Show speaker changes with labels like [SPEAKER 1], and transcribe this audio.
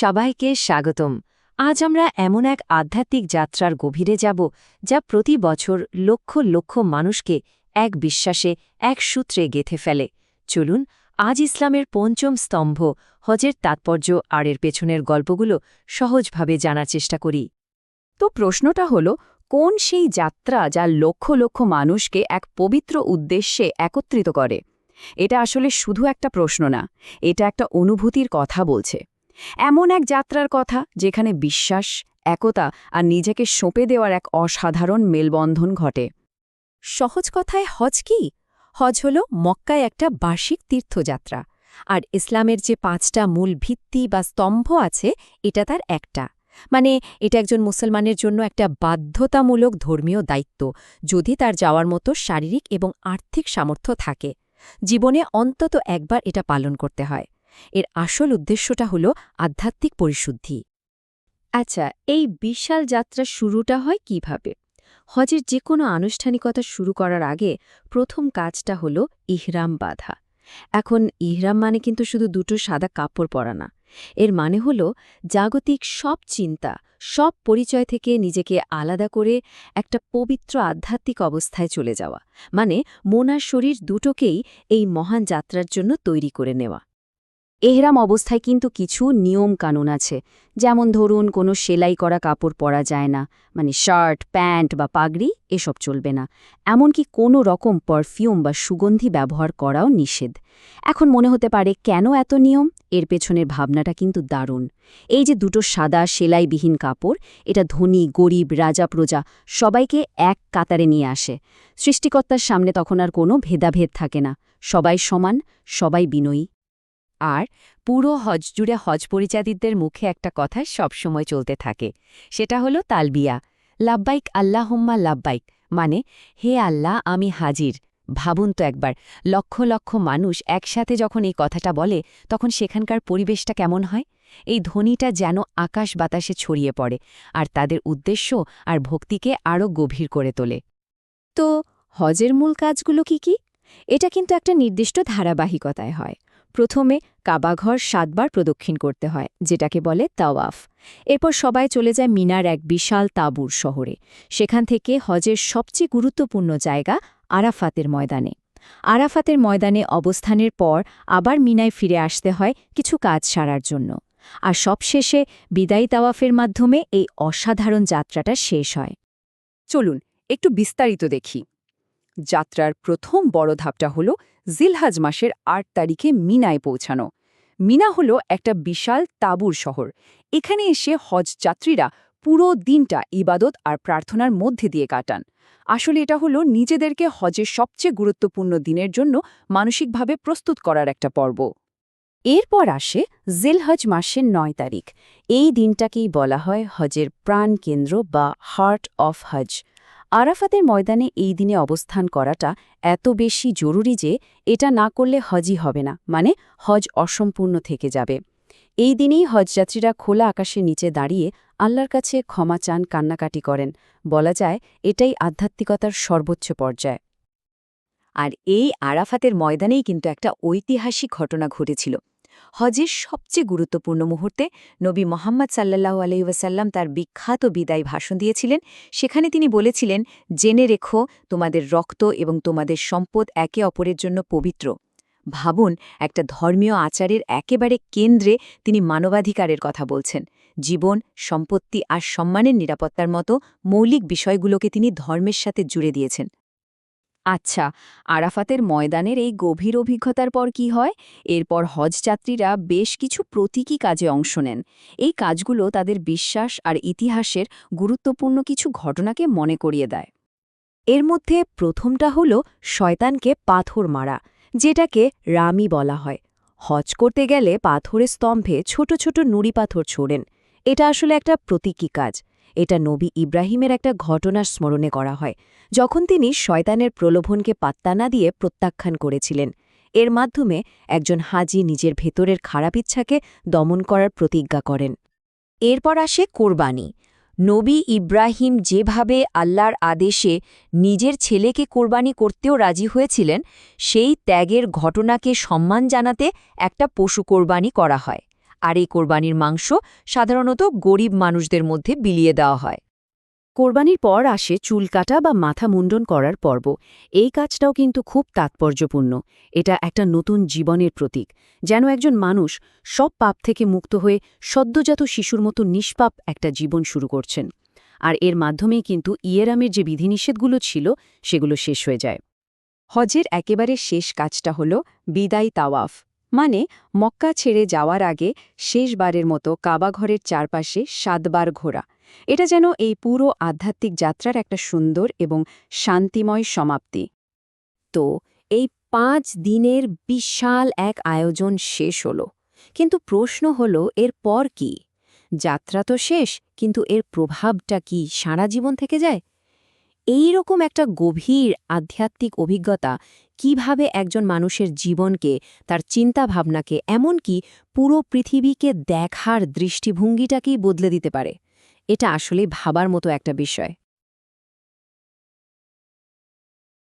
[SPEAKER 1] সবাইকে স্বাগতম। আজ আমরা এমন এক আধ্যাত্মিক যাত্রার গভীরে যাব, যা প্রতি বছর লক্ষ লক্ষ মানুষকে এক বিশ্বাসে, এক সূত্রে গেথে ফেলে। চলুন, আজ ইসলামের পঞ্চম স্তম্ভ, হজের তাৎপর্য আর এর পেছনের গল্পগুলো সহজভাবে জানার চেষ্টা করি।
[SPEAKER 2] তো প্রশ্নটা হল, কোন সেই যাত্রা যা লক্ষ লক্ষ মানুষকে এক পবিত্র উদ্দেশ্যে একত্রিত করে? এটা আসলে শুধু একটা প্রশ্ন না, এটা একটা অনুভূতির কথা বলছে। এমন এক যাত্রার কথা যেখানে বিশ্বাস, একতা আর নিজেকে সঁপে দেওয়ার এক অসাধারণ মেলবন্ধন ঘটে।
[SPEAKER 1] সহজ কথায় হজ কি? হজ হল মক্কায় একটা বার্ষিক তীর্থযাত্রা, আর ইসলামের যে পাঁচটা মূল ভিত্তি বা স্তম্ভ আছে, এটা তার একটা। মানে এটা একজন মুসলমানের জন্য একটা বাধ্যতামূলক ধর্মীয় দায়িত্ব, যদি তার যাওয়ার মতো শারীরিক এবং আর্থিক সামর্থ্য থাকে। জীবনে অন্তত একবার এটা পালন করতে হয়। এর আসল উদ্দেশ্যটা হল আধ্যাত্মিক পরিশুদ্ধি। আচ্ছা এই বিশাল যাত্রা শুরুটা হয় কীভাবে? হজের যে কোনো আনুষ্ঠানিকতা শুরু করার আগে প্রথম কাজটা হল ইহরাম বাধা। এখন ইহরাম মানে কিন্তু শুধু দুটো সাদা কাপড় পরা না। এর মানে হল জাগতিক সব চিন্তা, সব পরিচয় থেকে নিজেকে আলাদা করে একটা পবিত্র আধ্যাত্মিক অবস্থায় চলে যাওয়া। মানে মন আর শরীর দুটোকেই এই মহান যাত্রার জন্য তৈরি করে নেওয়া।
[SPEAKER 2] এহরাম অবস্থায় কিন্তু কিছু নিয়ম কানুন আছে। যেমন ধরুন, কোনো সেলাই করা কাপড় পরা যায় না মানে শার্ট, প্যান্ট বা পাগড়ি, এসব চলবে না। এমনকি কোনো রকম পারফিউম বা সুগন্ধি ব্যবহার করাও নিষেধ। এখন মনে হতে পারে, কেন এত নিয়ম? এর পেছনের ভাবনাটা কিন্তু দারুণ। এই যে দুটো সাদা সেলাইবিহীন কাপড়, এটা ধনী, গরিব, রাজা, প্রজা, সবাইকে এক কাতারে নিয়ে আসে। সৃষ্টিকর্তার সামনে তখন আর কোনো ভেদাভেদ থাকে না। সবাই সমান, সবাই বিনয়ী।
[SPEAKER 1] আর পুরো হজ জুড়ে হজ পরিচাদিতদের মুখে একটা কথা সবসময় চলতে থাকে। সেটা হলো তালবিয়া। লাব্বাইক, আল্লাহম্মা লাব্বাইক। মানে হে আল্লাহ, আমি হাজির। ভাবুন তো একবার, লক্ষ লক্ষ মানুষ একসাথে যখন এই কথাটা বলে, তখন সেখানকার পরিবেশটা কেমন হয়? এই ধ্বনিটা যেন আকাশ বাতাসে ছড়িয়ে পড়ে, আর তাদের উদ্দেশ্য আর ভক্তিকে আরও গভীর করে তোলে। তো, হজের মূল কাজগুলো কি কি? এটা কিন্তু একটা নির্দিষ্ট ধারাবাহিকতায় হয়। প্রথমে কাবাঘর সাতবার প্রদক্ষিণ করতে হয়, যেটাকে বলে তাওয়াফ। এরপর সবাই চলে যায় মিনার এক বিশাল তাঁবুর শহরে। সেখান থেকে হজের সবচেয়ে গুরুত্বপূর্ণ জায়গা আরাফাতের ময়দানে। আরাফাতের ময়দানে অবস্থানের পর আবার মিনায় ফিরে আসতে হয় কিছু কাজ সারার জন্য। আর সবশেষে বিদায়ী তাওয়াফের মাধ্যমে এই অসাধারণ যাত্রাটা শেষ হয়।
[SPEAKER 2] চলুন, একটু বিস্তারিত দেখি। যাত্রার প্রথম বড় ধাপটা হল জিলহাজ মাসের আট তারিখে মিনায় পৌঁছানো। মিনা হল একটা বিশাল তাঁবুর শহর। এখানে এসে হজ যাত্রীরা পুরো দিনটা ইবাদত আর প্রার্থনার মধ্যে দিয়ে কাটান। আসলে এটা হলো নিজেদেরকে হজের সবচেয়ে গুরুত্বপূর্ণ দিনের জন্য মানসিকভাবে প্রস্তুত করার একটা পর্ব। এরপর আসে জিলহজ মাসের নয় তারিখ। এই দিনটাকেই বলা হয় হজের প্রাণ কেন্দ্র বা হার্ট অফ হজ আরাফাতের ময়দানে এই দিনে অবস্থান করাটা এত বেশি জরুরি যে এটা না করলে হজই হবে না মানে হজ অসম্পূর্ণ থেকে যাবে। এই দিনেই হজযাত্রীরা খোলা আকাশের নিচে দাঁড়িয়ে আল্লাহর কাছে ক্ষমা চান, কান্নাকাটি করেন। বলা যায়, এটাই আধ্যাত্মিকতার সর্বোচ্চ পর্যায়। আর এই আরাফাতের ময়দানেই কিন্তু একটা ঐতিহাসিক ঘটনা ঘটেছিল। হজের সবচেয়ে গুরুত্বপূর্ণ মুহূর্তে নবী মোহাম্মদ সাল্লাহ আলহিউসাল্লাম তার বিখ্যাত বিদায় ভাষণ দিয়েছিলেন। সেখানে তিনি বলেছিলেন, জেনে রেখো, তোমাদের রক্ত এবং তোমাদের সম্পদ একে অপরের জন্য পবিত্র। ভাবুন, একটা ধর্মীয় আচারের একেবারে কেন্দ্রে তিনি মানবাধিকারের কথা বলছেন। জীবন, সম্পত্তি আর সম্মানের নিরাপত্তার মতো মৌলিক বিষয়গুলোকে তিনি ধর্মের সাথে জুড়ে দিয়েছেন। আচ্ছা আরাফাতের ময়দানের এই গভীর অভিজ্ঞতার পর কি হয়? এরপর হজযাত্রীরা বেশ কিছু প্রতীকী কাজে অংশ নেন। এই কাজগুলো তাদের বিশ্বাস আর ইতিহাসের গুরুত্বপূর্ণ কিছু ঘটনাকে মনে করিয়ে দেয়। এর মধ্যে প্রথমটা হল শয়তানকে পাথর মারা, যেটাকে রামি বলা হয়। হজ করতে গেলে পাথরের স্তম্ভে ছোট ছোট নুড়ি পাথর ছোড়েন। এটা আসলে একটা প্রতীকী কাজ। এটা নবী ইব্রাহিমের একটা ঘটনার স্মরণে করা হয়, যখন তিনি শয়তানের প্রলোভনকে পাত্তা না দিয়ে প্রত্যাখ্যান করেছিলেন। এর মাধ্যমে একজন হাজি নিজের ভেতরের খারাপ ইচ্ছাকে দমন করার প্রতিজ্ঞা করেন। এরপর আসে কোরবানি। নবী ইব্রাহিম যেভাবে আল্লাহর আদেশে নিজের ছেলেকে কোরবানি করতেও রাজি হয়েছিলেন, সেই ত্যাগের ঘটনাকে সম্মান জানাতে একটা পশু কোরবানি করা হয়। আর এই কোরবানির মাংস সাধারণত গরিব মানুষদের মধ্যে বিলিয়ে দেওয়া হয়।
[SPEAKER 1] কোরবানির পর আসে চুল কাটা বা মাথা মুন্ডন করার পর্ব। এই কাজটাও কিন্তু খুব তাৎপর্যপূর্ণ। এটা একটা নতুন জীবনের প্রতীক, যেন একজন মানুষ সব পাপ থেকে মুক্ত হয়ে সদ্যজাত শিশুর মতো নিষ্পাপ একটা জীবন শুরু করছেন। আর এর মাধ্যমেই কিন্তু ইয়েরামের যে বিধিনিষেধগুলো ছিল, সেগুলো শেষ হয়ে যায়।
[SPEAKER 2] হজের একেবারে শেষ কাজটা হল বিদায় তাওয়াফ। মানে মক্কা ছেড়ে যাওয়ার আগে শেষবারের মতো কাবাঘরের চারপাশে সাতবার ঘোরা। এটা যেন এই পুরো আধ্যাত্মিক যাত্রার একটা সুন্দর এবং শান্তিময় সমাপ্তি।
[SPEAKER 1] তো, এই পাঁচ দিনের বিশাল এক আয়োজন শেষ হলো। কিন্তু প্রশ্ন হলো, এর পর কি? যাত্রা তো শেষ, কিন্তু এর প্রভাবটা কি সারা জীবন থেকে যায়? এই রকম একটা গভীর আধ্যাত্মিক অভিজ্ঞতা কীভাবে একজন মানুষের জীবনকে, তার চিন্তাভাবনাকে, এমনকি পুরো পৃথিবীকে দেখার দৃষ্টিভঙ্গিটাকেই বদলে দিতে পারে? এটা আসলে ভাবার মতো একটা বিষয়।